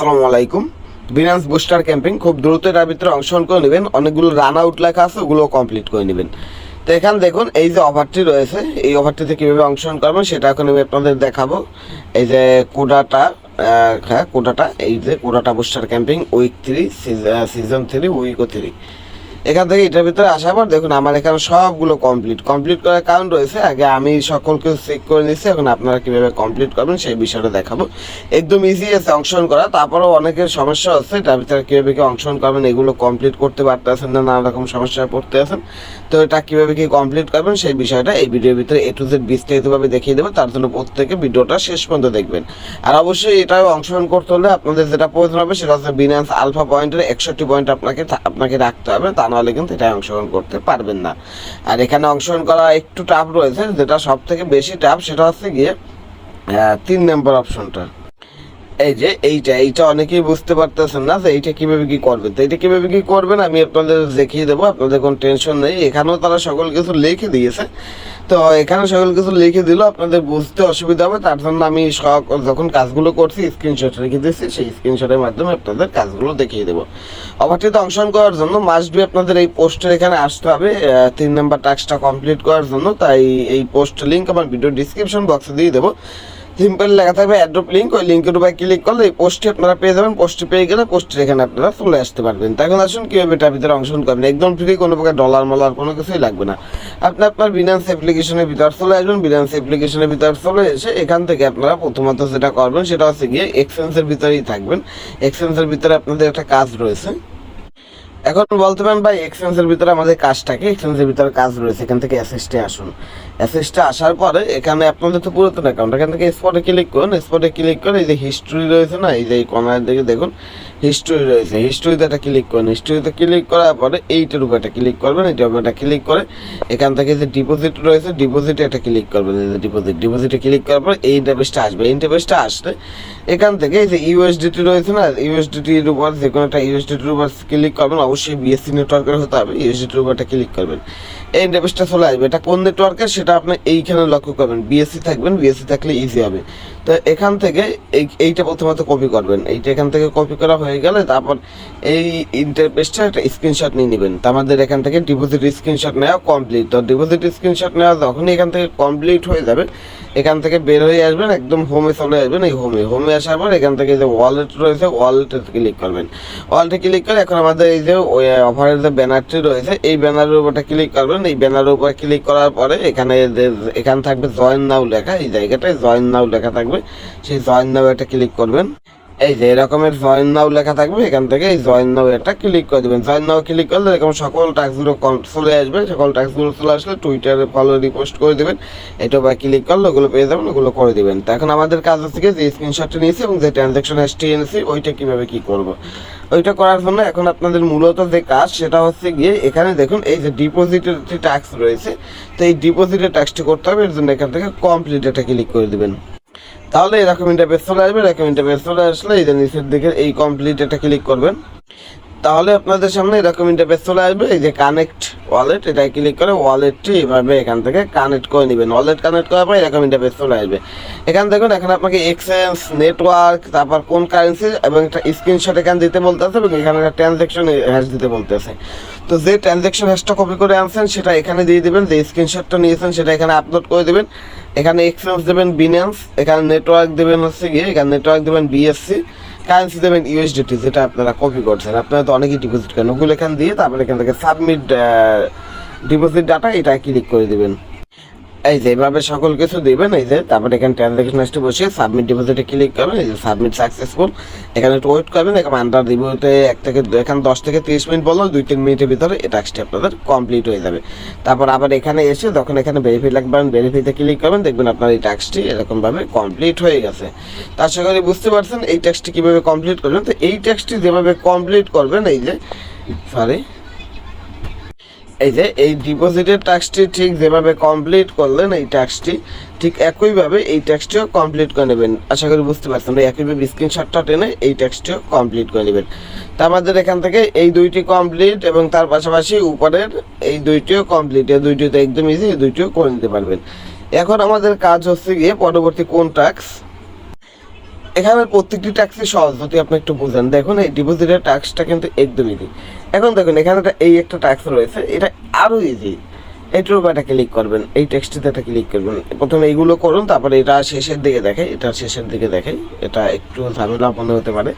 আসসালামু আলাইকুম। Binance booster camping খুব দ্রুত এটার ভিতরে অংশগ্রহণ করে নেবেন। অনেকগুলো রান আউট লেখা আছে ওগুলো কমপ্লিট করে নেবেন। তো এখানে দেখুন, এই যে অফারটি রয়েছে, এই অফারটিতে কীভাবে অংশগ্রহণ করবেন সেটা এখন আমি আপনাদের দেখাবো। এই যে কোডাটা হ্যাঁ কোডাটা এই যে কোডাটা booster camping week three season three উইকও three এখান থেকে এটার ভিতরে আসার পর দেখুন আমার এখানে সবগুলো কমপ্লিট কমপ্লিট করার কারণ রয়েছে, আগে আমি সকলকে চেক করে নিচ্ছি এখন আপনারা কীভাবে কমপ্লিট করবেন সেই বিষয়টা দেখাবো। একদম ইজি আছে অংশগ্রহণ করা, তারপরেও অনেকের সমস্যা আছে এটার ভিতরে কীভাবে কি অংশগ্রহণ করবেন, এগুলো কমপ্লিট করতে পারতেছেন না, নানা রকম সমস্যায় পড়তে আছেন। তো এটা কীভাবে কি কমপ্লিট করবেন সেই বিষয়টা এই ভিডিওর ভিতরে এ টু জেড বিস্তারিতভাবে দেখিয়ে দেবো, তার জন্য প্রত্যেকে ভিডিওটা শেষ পর্যন্ত দেখবেন। আর অবশ্যই এটাও অংশগ্রহণ করতে হলে আপনাদের যেটা প্রয়োজন হবে, সেটা হচ্ছে বিনান্স আলফা পয়েন্টের একষট্টি পয়েন্ট আপনাকে আপনাকে রাখতে হবে তা নাহলে কিন্তু এটা অংশগ্রহণ করতে পারবেন না। আর এখানে অংশগ্রহণ করা একটু টাফ রয়েছে, যেটা সব থেকে বেশি টাফ সেটা হচ্ছে গিয়ে তিন নম্বর অপশনটা এই যে এইটা এইটা অনেকেই বুঝতে পারতেছেন না যে এইটা কীভাবে কি করবেন তো এইটা কীভাবে কি করবেন আমি আপনাদের দেখিয়ে দেবো, আপনাদের কোনো টেনশন নেই। এখানেও তারা সকল কিছু লিখে দিয়েছে। তো এখানে সকল কিছু লিখে দিল, আপনাদের বুঝতে অসুবিধা হবে, তার জন্য আমি যখন কাজগুলো করছি স্ক্রিনশট রেখে দিয়েছি, সেই স্ক্রিনশটের মাধ্যমে আপনাদের কাজগুলো দেখিয়ে দেবো। অফারটিতে অংশগ্রহণ করার জন্য মাস্ট বি আপনাদের এই পোস্টের এখানে আসতে হবে তিন নাম্বার টাস্কটা কমপ্লিট করার জন্য। তাই এই পোস্ট লিঙ্ক আমার ভিডিও ডিসক্রিপশন বক্সে দিয়ে দেবো। সিম্পল লেখা থাকবে অ্যাড্রপ লিঙ্ক ওই লিঙ্কের উপরে ক্লিক করলে এই পোস্টটি আপনারা পেয়ে যাবেন। পোস্টটি পেয়ে গেলে পোস্টের এখানে আপনারা চলে আসতে পারবেন। তো এখন আসুন কীভাবে এটার ভিতরে অংশগ্রহণ করবেন। একদম ফ্রি কোনো প্রকার ডলার মলার কোনো কিছুই লাগবে না। আপনি আপনার বিনান্স অ্যাপ্লিকেশনের ভিতর চলে আসবেন। বিনান্স অ্যাপ্লিকেশনের ভিতর চলে এসে এখান থেকে আপনারা প্রথমত যেটা করবেন, সেটা হচ্ছে গিয়ে এক্সচেঞ্জের ভিতরেই থাকবেন। এক্সচেঞ্জের ভিতরে আপনাদের একটা কাজ রয়েছে। এখন বলতে পারেন ভাই এক্সচেঞ্জের ভিতরে আমাদের কাজটাকে এক্সচেঞ্জের ভিতরে কাজ রয়েছে, এখান থেকে অ্যাসেসটে আসুন। অ্যাসেসটে আসার পরে এখানে আপনাদের তো পুরাতন অ্যাকাউন্ট এখান থেকে স্পটে ক্লিক করুন স্পটে ক্লিক করে এই যে হিস্ট্রি রয়েছে না, এই যে এই কর্নার দিকে দেখুন হিস্ট্রি রয়েছে। হিস্ট্রিতে একটা ক্লিক করুন। হিস্ট্রিতে ক্লিক করার পরে এইটার উপর একটা ক্লিক করবেন, এইটার উপর একটা ক্লিক করে এখান থেকে যে ডিপোজিট রয়েছে ডিপোজিটে একটা ক্লিক করবেন, এই যে ডিপোজিট ডিপোজিটে ক্লিক করার পর এই ইন্টারফেসটা আসবে। এই ইন্টারফেসটা আসলে এখান থেকে এই যে ইউএসডিটি রয়েছে না ইউএসডিটির উপর যে কোনো একটা ইউএসডিটির উপর ক্লিক করবেন অবশ্যই বিএসসি নেটওয়ার্কের হতে হবে ইউএসডি একটা ক্লিক করবেন। এই ইন্টারফেসটা চলে আসবে। এটা কোন নেটওয়ার্কের সেটা আপনি এইখানে লক্ষ্য করবেন। বিএসসি থাকবেন বিএসসি থাকলে ইজি হবে। তো এখান থেকে এই, এইটা প্রথমত কপি করবেন। এইটা এখান থেকে কপি করা হয়ে গেলে তারপর এই ইন্টারফেসটা একটা স্ক্রিনশট নিয়ে নেবেন। তো আমাদের এখান থেকে ডিপোজিট স্ক্রিনশট নেওয়া কমপ্লিট তো ডিপোজিট স্ক্রিনশট নেওয়া যখনই এখান থেকে কমপ্লিট হয়ে যাবে, এখান থেকে বের হয়ে আসবেন, একদম হোমে চলে আসবেন এই হোমে হোমে আসার পর এখান থেকে যে ওয়ালেট রয়েছে ওয়ালেটে ক্লিক করবেন। ওয়ালেটে ক্লিক করে এখন আমাদের এই যে অফারের যে ব্যানারটি রয়েছে, এই ব্যানারের উপরটা ক্লিক করবেন। এই ব্যানারের উপর ক্লিক করার পরে এখানে এখানে থাকবে জয়েন নাও লেখা। এই জায়গাটায় জয়েন নাও লেখা থাকবে। সেই জয়েন নাও একটা ক্লিক করবেন। এই যে এরকমের জয়েন নাও লেখা থাকবে, এখান থেকে এই জয়েন নাও একটা ক্লিক করে দেবেন। জয়েন নাও ক্লিক করলে এরকম সকল কম- চলে আসবে, সকল টাস্কগুলো চলে আসলে টুইটারে ফলো রিপোস্ট করে দেবেন। এটা বা ক্লিক করলে ওগুলো পেয়ে যাবেন, ওগুলো করে দেবেন। তো এখন আমাদের কাজ হচ্ছে যে স্ক্রিনশটটা নিয়েছি এবং যে ট্রানজ্যাকশন হিস্ট্রি এনেছি, ওইটা কীভাবে কি করব? ওইটা করার জন্য এখন আপনাদের মূলত যে কাজ, সেটা হচ্ছে গিয়ে এখানে দেখুন, এই যে ডিপোজিটের যে ট্যাক্স রয়েছে, তো এই ডিপোজিটের ট্যাক্সটি করতে হবে, এর জন্য এখান থেকে কমপ্লিট এটা ক্লিক করে দেবেন। তাহলে এরকম ইন্টারফেস চলে আসবে এরকম ইন্টারফেস চলে আসলে এই যে নিচের দিকে এই কমপ্লিট এটা ক্লিক করবেন। তাহলে আপনাদের সামনে এরকম ইন্টারফেস চলে আসবে, এই যে কানেক্ট ওয়ালেট এটা ক্লিক করে ওয়ালেটটি এভাবে এখান থেকে কানেক্ট করে নেবেন। ওয়ালেট কানেক্ট করার পর এরকম ইন্টারফেস চলে আসবে। এখান দেখুন, এখন আপনাকে এক্সচেঞ্জ নেটওয়ার্ক তারপর কোন কারেন্সি এবং একটা স্ক্রিনশট এখানে দিতে বলতেছে এবং এখানে একটা ট্রানজ্যাকশন হ্যাশ দিতে বলতেছে। তো যে ট্রানজ্যাকশন হ্যাশটা কপি করে আনছেন, সেটা এখানে দিয়ে দিবেন, যে স্ক্রিনশটটা নিয়েছেন, সেটা এখানে আপলোড করে দেবেন। এখানে এক্সচেঞ্জ দেবেন বিনান্স এখানে নেটওয়ার্ক দেবেন হচ্ছে গিয়ে, এখানে নেটওয়ার্ক দেবেন বিএসসি কারেন্সি দেবেন ইউএসডিটি যেটা আপনারা কপি করছেন। আপনারা তো অনেকেই ডিপোজিট করেন। ওগুলো এখান দিয়ে তারপরে এখান থেকে সাবমিট ডিপোজিট ডাটা এটা ক্লিক করে দিবেন। এই যে এভাবে সকল কিছু দিবেন, এই যে তারপরে এখানে ট্রানজাকশন হিস্ট্রি বসিয়ে সাবমিট ডিপোজিটে ক্লিক করবেন এই যে সাবমিট সাকসেসফুল এখানে একটু ওয়েট করবেন এখানে আন্ডার রিভিউতে এক থেকে এখানে দশ থেকে তিরিশ মিনিট বলল, দুই তিন মিনিটের ভিতরে এই টাস্কটি আপনাদের কমপ্লিট হয়ে যাবে। তারপর আবার এখানে এসে যখন এখানে ভেরিফাই লাগবেন ভেরিফাইতে ক্লিক করবেন, দেখবেন আপনার এই টাস্কটি এরকমভাবে কমপ্লিট হয়ে গেছে। তার আশা করি বুঝতে পারছেন এই টাস্কটি কীভাবে কমপ্লিট করবেন। তো এই টাস্কটি যেভাবে কমপ্লিট করবেন, এই যে সরি এই যে, এই ডিপোজিটের ট্যাক্সটি ঠিক যেভাবে কমপ্লিট করলেন, এই ট্যাক্সটি ঠিক একইভাবে এই ট্যাক্সটিও কমপ্লিট করে নেবেন। আশা করি বুঝতে পারছেন একইভাবে স্ক্রিনশটটা টেনে এই ট্যাক্সটিও কমপ্লিট করে নেবেন। তা আমাদের এখান থেকে এই দুইটি কমপ্লিট এবং তার পাশাপাশি উপরের এই দুইটিও কমপ্লিট এই দুইটিও তো একদম ইজি এই দুইটিও করে নিতে পারবেন। এখন আমাদের কাজ হচ্ছে গিয়ে পরবর্তী কোন ট্যাক্স এখানে প্রত্যেকটি ট্যাক্সই সহজ, যদি আপনি একটু বুঝেন। দেখুন, এই ডিপোজিটের ট্যাক্সটা কিন্তু একদমই ইজি এখন দেখুন, এখানে এই একটা ট্যাক্স রয়েছে, এটা আরও ইজি এইটার উপর একটা ক্লিক করবেন, এই টেক্সটিতে এটা ক্লিক করবেন। প্রথমে এইগুলো করুন, তারপরে এটা শেষের দিকে দেখে, এটা শেষের দিকে দেখে, এটা একটু ঝামেলা মনে হতে পারে।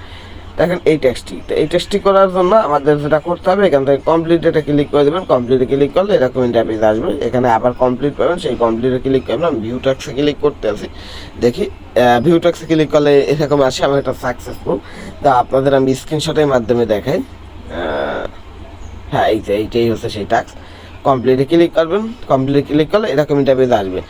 দেখেন এই টেক্সটি এই টেক্সটি করার জন্য আমাদের যেটা করতে হবে, এখান থেকে কমপ্লিট এটা ক্লিক করে দেবেন। কমপ্লিটে ক্লিক করলে এরকম ইন্টারফেস আসবে। এখানে আবার কমপ্লিট পাবেন, সেই কমপ্লিটে ক্লিক করবেন। আমি ভিউ ট্যাক্সে ক্লিক করতে আছি। দেখি ভিউ ট্যাক্সে ক্লিক করলে এরকম আসে, আমার এটা সাকসেসফুল তা আপনাদের আমি স্ক্রিনশটের মাধ্যমে দেখাই। হ্যাঁ এই যে, এইটাই হচ্ছে সেই টাস্ক কমপ্লিটে ক্লিক করবেন কমপ্লিটে ক্লিক করলে এরকম ইন্টারভিউতে আসবে।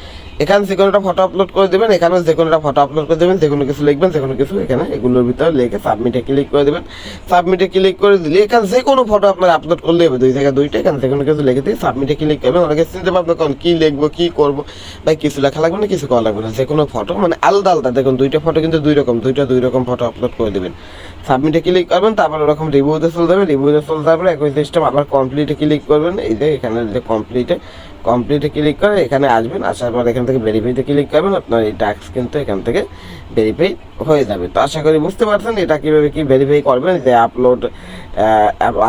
এখানে যে কোনো একটা ফটো আপলোড করে দেবেন, এখানে যে কোনো একটা ফটো আপলোড করে দেবেন, যে কোনো কিছু লিখবেন, যে কোনো কিছু এখানে এগুলোর ভিতরে লিখে সাবমিটে ক্লিক করে দেবেন। সাবমিটে ক্লিক করে দিলে এখানে যে কোনো ফটো আপনার আপলোড করলে হবে, দুই জায়গায় দুইটা, এখানে যে কোনো কিছু লিখে দিয়ে সাবমিটে ক্লিক করবেন। অনেকে চিনতে পারবেন কোন কী লিখব, কী করব? বা কিছু লেখা লাগবে না, কিছু করা লাগবে না। যে কোনো ফটো মানে আলাদা আলাদা। দেখুন, দুইটা ফটো কিন্তু দুই রকম, দুইটা দুই রকম ফটো আপলোড করে দেবেন। সাবমিটে ক্লিক করবেন, তারপর ওরকম রিভিউতে চলে যাবে রিভিউতে চলে যাবে একই সিস্টেম আবার কমপ্লিটে ক্লিক করবেন। এই যে এখানে যে কমপ্লিটে কমপ্লিটে ক্লিক করে এখানে আসবেন, আসার পর এখান থেকে ভেরিফাইতে ক্লিক করবেন, আপনার এই টাস্ক কিন্তু এখান থেকে ভেরিফাই হয়ে যাবে। তো আশা করি বুঝতে পারছেন এটা কীভাবে কি ভেরিফাই করবেন, যে upload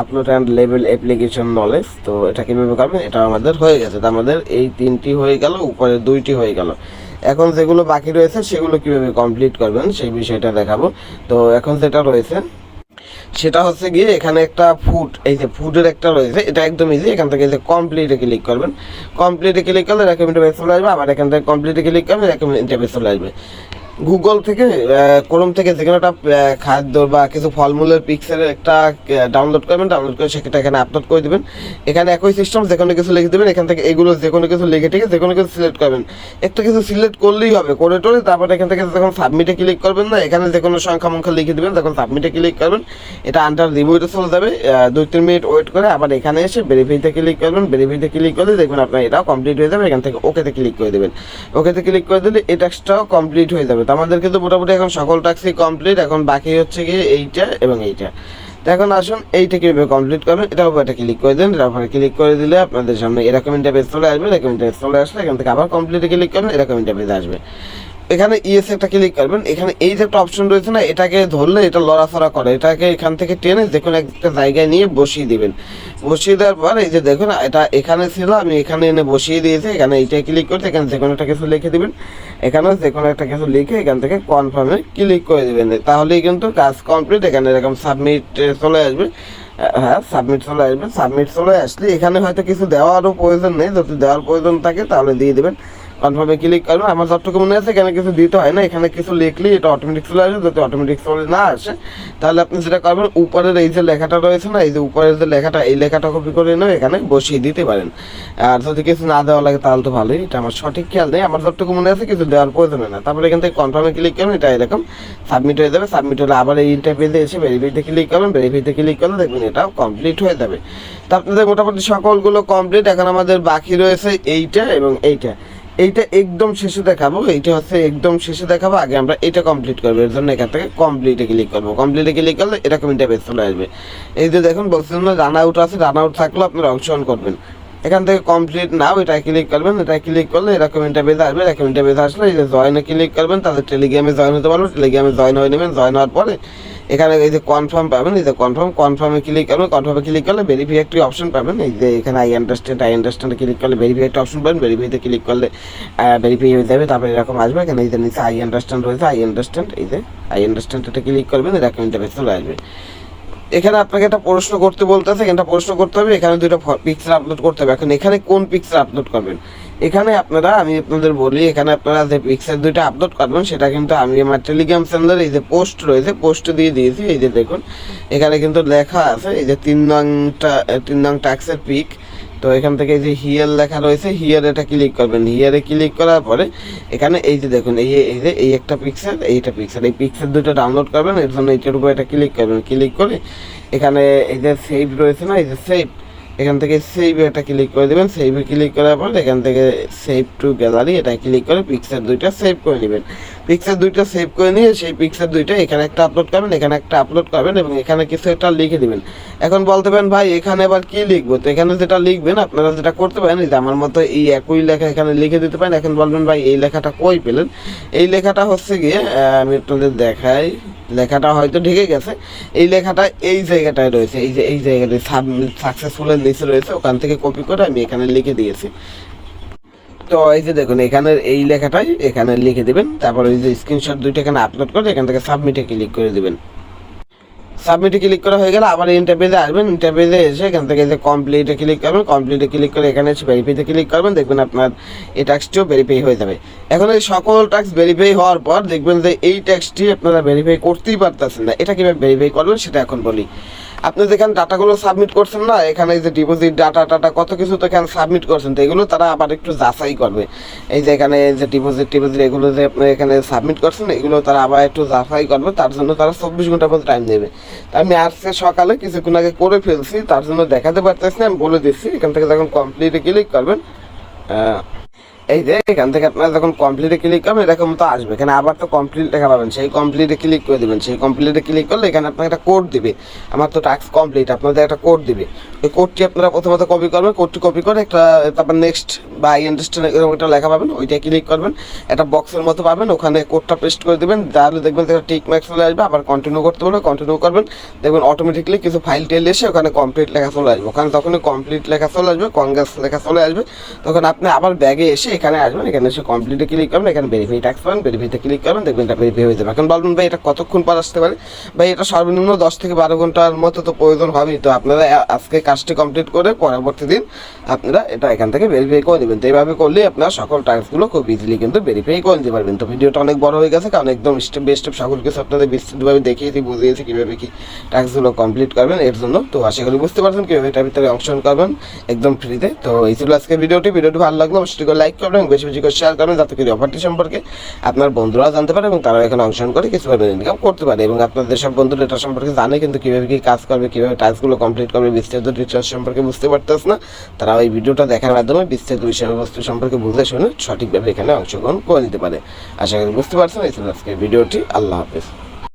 upload and level application knowledge তো এটা কীভাবে করবেন এটা আমাদের হয়ে গেছে। তো আমাদের এই তিনটি হয়ে গেল, উপরে দুইটি হয়ে গেল। এখন যেগুলো বাকি রয়েছে সেগুলো কীভাবে কমপ্লিট করবেন সেই বিষয়টা দেখাবো। তো এখন যেটা রয়েছে সেটা হচ্ছে গিয়ে এখানে একটা ফুড এই যে ফুডের একটা রয়েছে, এটা একদম ইজি এখান থেকে যে কমপ্লিটে ক্লিক করবেন। কমপ্লিটে ক্লিক করলে পেজ চলে আসবে, আবার এখান থেকে কমপ্লিটে ক্লিক করবেন পেজ চলে আসবে। গুগল থেকে ক্রোম থেকে যেখানে একটা খাদ্য বা কিছু ফলমূলের পিকচারের একটা ডাউনলোড করবেন ডাউনলোড করে সেটা এখানে আপলোড করে দেবেন। এখানে একই সিস্টেম যে কোনো কিছু লিখে দেবেন, এখান থেকে এগুলো যে কোনো কিছু লিখে টিকে যে কোনো কিছু সিলেক্ট করবেন। একটা কিছু সিলেক্ট করলেই হবে, করে টোরে তারপরে এখান থেকে যখন সাবমিটে ক্লিক করবেন না, এখানে যে কোনো সংখ্যা মংখ্যা লিখে দেবেন তখন সাবমিটে ক্লিক করবেন, এটা আন্ডার রিভিউতে চলে যাবে। দুই তিন মিনিট ওয়েট করে আবার এখানে এসে ভেরিফাইতে ক্লিক করবেন ভেরিফাইতে ক্লিক করলে দেখবেন আপনার এটাও কমপ্লিট হয়ে যাবে, এখান থেকে ওকেতে ক্লিক করে দেবেন। ওকেতে ক্লিক করে দিলে এই টাস্কটাও কমপ্লিট হয়ে যাবে। তো আমাদেরকে কিন্তু মোটামুটি এখন সকল ট্যাক্সি কমপ্লিট এখন বাকি হচ্ছে গিয়ে এইটা এবং এইটা। তো এখন আসুন, এইটা কীভাবে কমপ্লিট করবেন, এটার উপর একটা ক্লিক করে দিন, এটার উপরে ক্লিক করে দিলে আপনাদের সামনে এরকম ইন্টারফেস চলে আসবে, এরকম ইন্টারফেস চলে আসলে এখান থেকে আবার কমপ্লিটে ক্লিক করবেন, এরকম ইন্টারফেস আসবে। এখানে ইএস একটা ক্লিক করবেন। এখানে এই যে একটা অপশন রয়েছে না, এটাকে ধরলে এটা লড়াচড়া করে। এটাকে এখান থেকে টেনে কোনো একটা জায়গায় নিয়ে বসিয়ে দিবেন। বসিয়ে দেওয়ার পর এই যে দেখুন, এটা এখানে ছিল, আমি এখানে এনে বসিয়ে দিয়েছি। এখানে এইটা ক্লিক করতে, এখানে যে কোনো একটা কিছু লিখে দিবেন। এখানে যে কোনো একটা কিছু লিখে এখান থেকে কনফার্মে ক্লিক করে দেবেন। তাহলেই কিন্তু কাজ কমপ্লিট এখানে এরকম সাবমিট চলে আসবে। হ্যাঁ সাবমিট চলে আসবে। সাবমিট চলে আসলে এখানে হয়তো কিছু দেওয়ারও প্রয়োজন নেই। যদি দেওয়ার প্রয়োজন থাকে, তাহলে দিয়ে দেবেন। কনফার্মে ক্লিক করবেন আমার যতটুকু মনে আছে, এখানে কিছু দিতে হয় না। এখানে কিছু লিখলে এটা অটোমেটিক চলে আসবে যদি অটোমেটিক চলে না আসে, তাহলে আপনি যেটা করবেন, উপরের এই যে লেখাটা রয়েছে না, এই যে উপরের যে লেখাটা, এই লেখাটা কপি করে নিয়ে এখানে বসিয়ে দিতে পারেন। আর যদি কিছু না দেওয়া লাগে, তাহলে তো ভালোই। এটা আমার সঠিক খেয়াল নেই। আমার যতটুকু মনে আছে, কিছু দেওয়ার প্রয়োজন হয় না। তারপরে এখান থেকে কনফার্মে ক্লিক করবেন, এটা এরকম সাবমিট হয়ে যাবে। সাবমিট হলে আবার এই ইন্টারভিউতে এসে ভেরিফাইতে ক্লিক করবেন। ভেরিফাইতে ক্লিক করলে দেখবেন এটাও কমপ্লিট হয়ে যাবে। তো আপনাদের মোটামুটি সকলগুলো কমপ্লিট এখন আমাদের বাকি রয়েছে এইটা এবং এইটা। এইটা একদম শেষে দেখাবো, এইটা হচ্ছে একদম শেষে দেখাবো, আগে আমরা এটা কমপ্লিট করব, এর জন্য এখান থেকে কমপ্লিটে ক্লিক করব। কমপ্লিটে ক্লিক করলে এরকম ইন্টারভেস চলে আসবে। এই যে দেখুন, বলছিলাম না রান আউট আছে রান আউট থাকলেও আপনারা অংশগ্রহণ করবেন। এখান থেকে কমপ্লিট নাও এটা ক্লিক করবেন এটা ক্লিক করলে এরকম ইন্টারভেস আসবে, এরকম ইন্টারভেস আসলে এই যে জয়েনে ক্লিক করবেন তাদের টেলিগ্রামে জয়েন হতে পারবেন টেলিগ্রামে জয়েন হয়ে নেবেন জয়েন হওয়ার পরে এখানে এই যে কনফার্ম পাবেন, এই যে কনফার্ম কনফার্মে ক্লিক করবেন কনফার্মে ক্লিক করলে ভেরিফাই একটি অপশন পাবেন। এই যে এখানে আই আন্ডারস্ট্যান্ড আই আন্ডারস্ট্যান্ডে ক্লিক করলে ভেরিফাই অপশন পাবেন ভেরিফাইতে ক্লিক করলে ভেরিফাই হয়ে যাবে, তারপরে এরকম আসবে। এখানে এই যে নিচে আই আন্ডারস্ট্যান্ড রয়েছে আই আন্ডারস্ট্যান্ড এই যে আই আন্ডারস্ট্যান্ড এটা ক্লিক করবেন, এরকম ইন্টারফেস চলে আসবে। এখানে আপনাকে একটা প্রশ্ন করতে বলতেছে এখানে প্রশ্ন করতে হবে, এখানে দুটো পিকচার আপলোড করতে হবে। এখন এখানে কোন পিকচার আপলোড করবেন? এখানে আপনারা, আমি আপনাদের বলি, এখানে আপনারা যে পিকচার দুইটা আপলোড করবেন, সেটা কিন্তু আমি আমার টেলিগ্রাম চ্যানেলের এই যে পোস্ট রয়েছে পোস্ট দিয়ে দিয়েছি, এই যে দেখুন। এখানে কিন্তু লেখা আছে, এই যে তিন নংটা তিন নং ট্যাক্সের পিক তো এখান থেকে এই যে হিয়ার লেখা রয়েছে হিয়ার এটা ক্লিক করবেন। হিয়ারে ক্লিক করার পরে, এখানে এই যে দেখুন, এই এই যে, এই একটা পিক্সেল এইটা পিক্সেল এই পিক্সেল দুটো ডাউনলোড করবেন, এর জন্য এইটার উপর এটা ক্লিক করবেন। ক্লিক করে এখানে এই যে সেভ রয়েছে না, এই যে সেভ এখান থেকে সেভ এটা ক্লিক করে দেবেন। সেভে ক্লিক করার পর এখান থেকে সেভ টু গ্যালারি এটা ক্লিক করে পিকচার দুইটা সেভ করে নেবেন। পিকচার দুইটা সেভ করে নিয়ে সেই পিকচার দুইটা এখানে একটা আপলোড করবেন, এখানে একটা আপলোড করবেন এবং এখানে কিছু একটা লিখে দিবেন। এখন বলতে পারেন, ভাই, এখানে আবার কি লিখব? তো এখানে যেটা লিখবেন, আপনারা যেটা করতে পারেন যে আমার মতো এই একই লেখা এখানে লিখে দিতে পারেন। এখন বলবেন, ভাই, এই লেখাটা কই পেলেন? এই লেখাটা হচ্ছে গিয়ে আমি আপনাদের দেখাই। লেখাটা হয়তো ঢেকে গেছে। এই লেখাটা এই জায়গাটায় রয়েছে, এই যে, এই জায়গাটায় সাকসেসফুলের নিচে রয়েছে, ওখান থেকে কপি করে আমি এখানে লিখে দিয়েছি। তো এই যে দেখুন এখানে এই লেখাটাই এখানে লিখে দিবেন, তারপর ওই যে স্ক্রিনশট দুইটা এখানে আপলোড করে এখান থেকে সাবমিটে ক্লিক করে দিবেন। সাবমিটে ক্লিক করা হয়ে গেলে আবার ইন্টারভিউতে আসবেন। ইন্টারভিউতে এসে এখান থেকে যে কমপ্লিটে ক্লিক করবেন কমপ্লিটে ক্লিক করে এখানে এসে ভেরিফাইতে ক্লিক করবেন, দেখবেন আপনার এই ট্যাক্সটিও ভেরিফাই হয়ে যাবে। এখন এই সকল ট্যাক্স ভেরিফাই হওয়ার পর দেখবেন যে এই ট্যাক্সটি আপনারা ভেরিফাই করতেই পারতেছেন না। এটা কীভাবে ভেরিফাই করবেন সেটা এখন বলি। আপনি যেখানে ডাটাগুলো সাবমিট করছেন না, এখানে যে ডিপোজিট ডাটা টাটা কত কিছু তো এখানে সাবমিট করছেন, তো এগুলো তারা আবার একটু যাচাই করবে। এই যে এখানে যে ডিপোজিট টিপোজিট এগুলো যে আপনি এখানে সাবমিট করছেন, এগুলো তারা আবার একটু যাচাই করবে, তার জন্য তারা চব্বিশ ঘণ্টা পর টাইম তা আমি আজকে সকালে, কিছুক্ষণ আগে করে ফেলছি, তার জন্য দেখাতে পারতেছি না, আমি বলে দিচ্ছি, এখান থেকে যখন কমপ্লিটে ক্লিক করবেন এই যে এখান থেকে আপনারা যখন কমপ্লিটে ক্লিক করবেন এরকম তো আসবে। এখানে আবার তো কমপ্লিট লেখা পাবেন। সেই কমপ্লিটে ক্লিক করে দেবেন। সেই কমপ্লিটে ক্লিক করলে এখানে আপনাকে একটা কোড দিবে। আমার তো টাস্ক কমপ্লিট আপনাদের একটা কোড দিবে। ওই কোডটি আপনারা প্রথমত কপি করবেন। কোডটি কপি করে একটা, তারপর নেক্সট বা আই এরকম একটা লেখা পাবেন। ওইটা ক্লিক করবেন। একটা বক্সের মতো পাবেন। ওখানে কোডটা পেস্ট করে দেবেন। তাহলে দেখবেন একটা টিক মার্ক চলে আসবে। আবার কন্টিনিউ করতে বলবে কন্টিনিউ করবেন। দেখবেন অটোমেটিকলি কিছু ফাইল টেল এসে ওখানে কমপ্লিট লেখা চলে আসবে। ওখানে তখনই কমপ্লিট লেখা চলে আসবে কংগ্রেস লেখা চলে আসবে। তখন আপনি আবার ব্যাগে এসে এখানে আসবেন, এখানে এসে কমপ্লিটে ক্লিক করবেন, এখানে ভেরিফাই ট্যাক্স পাবেন ভেরিফাইতে ক্লিক করবেন, দেখবেন এটা ভেরিফাই হয়ে যাবে। এখন বলবেন, ভাই, এটা কতক্ষণ পর আসতে পারে? ভাই, এটা সর্বনিম্ন দশ থেকে বারো ঘণ্টার মতো তো প্রয়োজন হবেই। তো আপনারা আজকে কাজটি কমপ্লিট করে পরবর্তী দিন আপনারা এটা এখান থেকে ভেরিফাই করে দেবেন তো এইভাবে করলে আপনারা সকল টাস্কগুলো খুব ইজিলি কিন্তু ভেরিফাই করে দিতে পারবেন। তো ভিডিওটা অনেক বড় হয়ে গেছে, কারণ একদম স্টেপ বাই স্টেপ সকল কিছু আপনাদের বিস্তৃতভাবে দেখিয়েছি, বুঝিয়েছি কীভাবে কি টাস্কগুলো কমপ্লিট করবেন এর জন্য। তো আশা করি বুঝতে পারছেন কীভাবে এটার ভিতরে অংশগ্রহণ করবেন একদম ফ্রিতে তো। এই ছিল আজকে ভিডিওটি। ভিডিওটি ভালো লাগল অবশ্যই লাইক করবেন, এবং বেশি বেশি করে শেয়ার করবেন যাতে করে অফারটি সম্পর্কে আপনার বন্ধুরাও জানতে পারে এবং তারাও এখানে অংশগ্রহণ করে কিছু ইনকাম করতে পারে। এবং আপনাদের সব বন্ধুরা এটা সম্পর্কে জানে কিন্তু কীভাবে কী কাজ করবে, কীভাবে টাস্কগুলো কমপ্লিট করবে, বিস্তারিত ডিটেলস সম্পর্কে বুঝতে পারতেছে না। তারা ওই ভিডিওটা দেখার মাধ্যমে বিস্তারিত বিষয়বস্তু সম্পর্কে বুঝে শুনে সঠিকভাবে এখানে অংশগ্রহণ করে নিতে পারে। আশা করি বুঝতে পারছেন, এই ছিল আজকে ভিডিওটি। আল্লাহ হাফেজ।